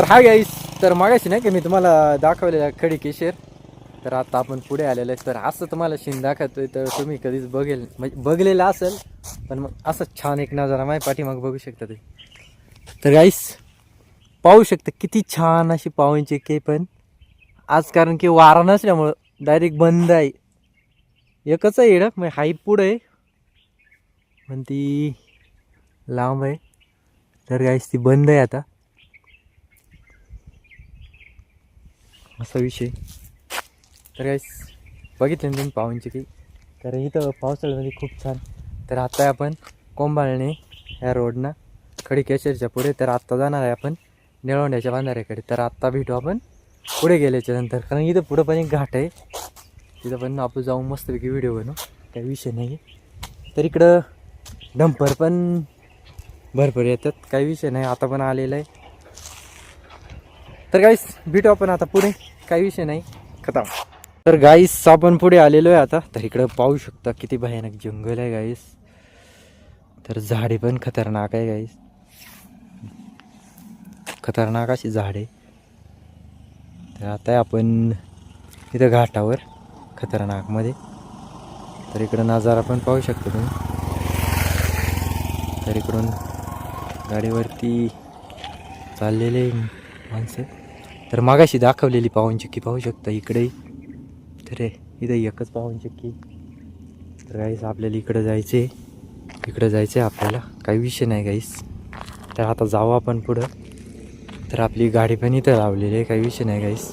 तर हा गाईस तर मागाशी नाही का मी तुम्हाला दाखवलेला खडी केशर. तर आता आपण पुढे आलेलो आहे. तर असं तुम्हाला शिन दाखवतोय तर तुम्ही कधीच बघेल म्हणजे बघलेलं असेल पण मग असं छान एक नजारा माझ्या पाठीमाग बघू शकता ते तर गाईस पाहू शकता किती छान अशी पाहुणची के पण. आज कारण की वारा नसल्यामुळं डायरेक्ट बंद आहे. एकच आहे येडं मग हाई पुढं आहे. पण ती लांब आहे. तर गाईस ती बंद आहे आता. असा विषय. तर गाईस बघितलं ना तुम्ही पाहुणचे की तर इथं पावसाळ्यामध्ये खूप छान. तर आता आपण कोंबाळणे ह्या रोडनं खडी केशरच्या पुढे. तर आत्ता जाणार आहे आपण निळवंड्याच्या बांधाऱ्याकडे. तर आत्ता भेटू आपण पुढे गेल्याच्यानंतर. कारण इथं पुढं पण एक घाट आहे. तिथं पण आपण जाऊन मस्तपैकी व्हिडिओ बनवू. काही विषय नाही तर इकडं डंपर पण भरपूर येतात. काही विषय नाही. आता पण आलेलं आहे. तर काहीच भेटू आपण आता पुढे. काही विषय नाही. खतम. तर गाईस आपण पुढे आलेलो आहे आता. तर इकडं पाहू शकता किती भयानक जंगल आहे गाईस तर झाडे पण खतरनाक आहे गाईस खतरनाक अशी झाडे. तर आता आपण इथं घाटावर खतरनाकमध्ये. तर इकडं नजारा पण पाहू शकतो तुम्ही. तर इकडून गाडीवरती चाललेले माणसं. तर मागाशी दाखवलेली पाहुणचक्की पाहू शकता इकडे. तर इथं एकच पाहुणचक्की तर गाईस आपल्याला इकडं जायचे इकडं जायचं आहे आपल्याला. काही विषय नाही गाईस तर आता जाऊ आपण पुढं. तर आपली गाडी पण इथं लावलेली आहे काही विषय नाही गाईस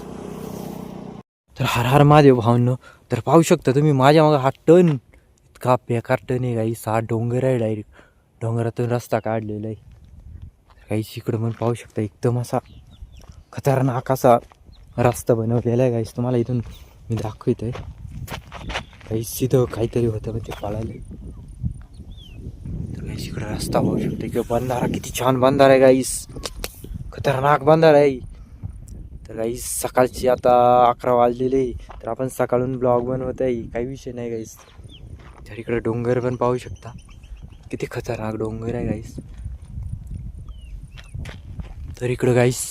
तर हर हर महादेव भावनं तर पाहू शकता तुम्ही माझ्या मागं हा टन इतका बेकार टन आहे गाईस हा डोंगर आहे डायरेक्ट डोंगरातून रस्ता काढलेला आहे. काहीच इकडं पण पाहू शकता एकदम असा खतरनाक असा रस्ता बनवलेला आहे गाईस तुम्हाला इथून मी दाखवित आहे काही सिधं काहीतरी होतं पण ते पळाले तर गाईस इकडं रस्ता पाहू शकतो किंवा बंधारा. किती छान बंधारा आहे गाईस खतरनाक बंधारा आहे. तर गाईस सकाळची आता अकरा वाजलेले तर आपण सकाळून ब्लॉग बनवत आहे. काही विषय नाही गाईस तर इकडं डोंगर पण पाहू शकता. किती खतरनाक डोंगर आहे गाईस तर इकडं गाईस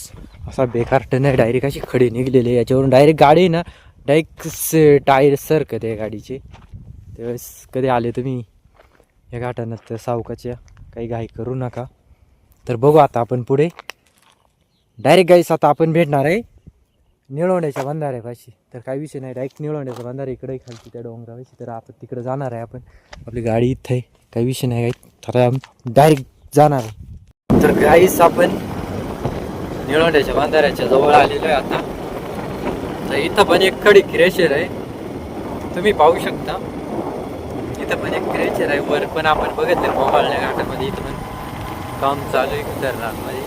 असा बेकार टन आहे डायरेक्ट अशी खडी निघलेली आहे. याच्यावरून डायरेक्ट गाडी आहे ना डायरेक्ट टायर सरकत आहे गाडीचे. त्यावेळेस कधी आले तुम्ही? या घाटानं तर सावकाच्या काही घाई करू नका. तर बघू आता आपण पुढे. डायरेक्ट गाईस आता आपण भेटणार आहे निळवण्याच्या बंधाऱ्यापाशी. तर काही विषय नाही डायरेक्ट निळवण्याचा बंधारा इकडे खालची त्या डोंगरापाशी. तर आपण तिकडे जाणार आहे आपण. आपली गाडी इथं आहे. काही विषय नाही काही तर डायरेक्ट जाणार आहे. तर गाईस आपण निळवंड्याच्या बांधाऱ्याच्या जवळ आलेलो आहे आता. तर इथं पण एक खडी क्रेशर आहे. तुम्ही पाहू शकता. इथं पण एक क्रेशर आहे. वर पण आपण बघितलं मोबाईलच्या घाटामध्ये इथं पण काम चालू आहे खतरनाकमध्ये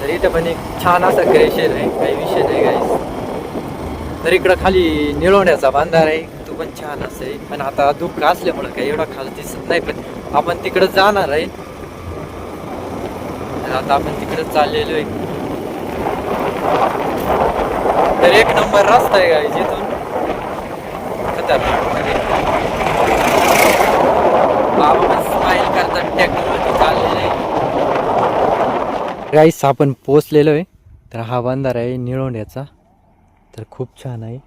तर इथं पण एक छान असा क्रेशर आहे. काही विषय नाही काही तर इकडं खाली निळवण्याचा बांधार आहे. तो पण छान असं आहे. पण आता दुःख असल्यामुळं काही एवढा खास दिसत नाही. पण आपण तिकडं जाणार आहे. आता आपण तिकडे चाललेलो आहे. तर एक नंबर रस्ता आहे गाई जिथून खतरनाक. बाबा स्माईल करतात टेक्नॉलॉजी चाललेलं आहे. गाईस आपण पोचलेलो आहे. तर हा बंधारा आहे निळोंड्याचा. तर खूप छान आहे.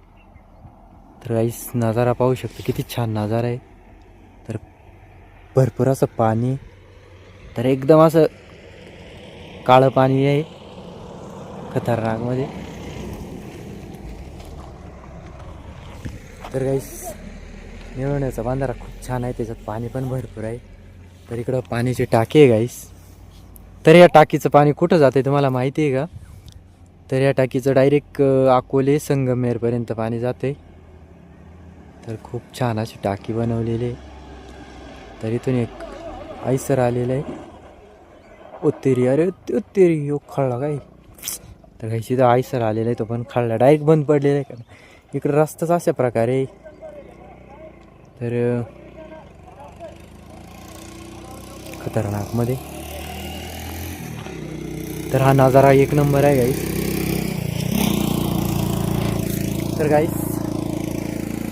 तर गाईस नजारा पाहू शकतो किती छान नजारा आहे. तर भरपूर असं पाणी. तर एकदम असं काळं पाणी आहे. खतरनाकमध्ये. तर गाईस निळवण्याचा बांधारा खूप छान आहे. त्याच्यात पाणी पण भरपूर आहे. तर इकडं पाण्याची टाकी आहे गाईस तर या टाकीचं पाणी कुठं जाते तुम्हाला माहिती आहे का? तर या टाकीचं डायरेक्ट अकोले संगमेरपर्यंत पाणी जाते तर खूप छान अशी टाकी बनवलेली आहे. तर इथून एक आयसर आलेलं आहे. उत्तेरी अरे उत्तेरी यो खळला काय? तर काही तिथं आयसर आलेला आहे तो पण खळला. डायरेक्ट बंद पडलेला आहे का? इकडं रस्ताच अशा प्रकारे तर खतरनाकमध्ये. तर हा नजारा एक नंबर आहे गाईस तर गाईस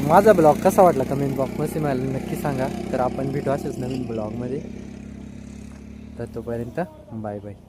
माझा ब्लॉग कसा वाटला कमेंट बॉक्समध्ये मला नक्की सांगा. तर आपण भेटू असेच नवीन ब्लॉगमध्ये. तर तोपर्यंत बाय बाय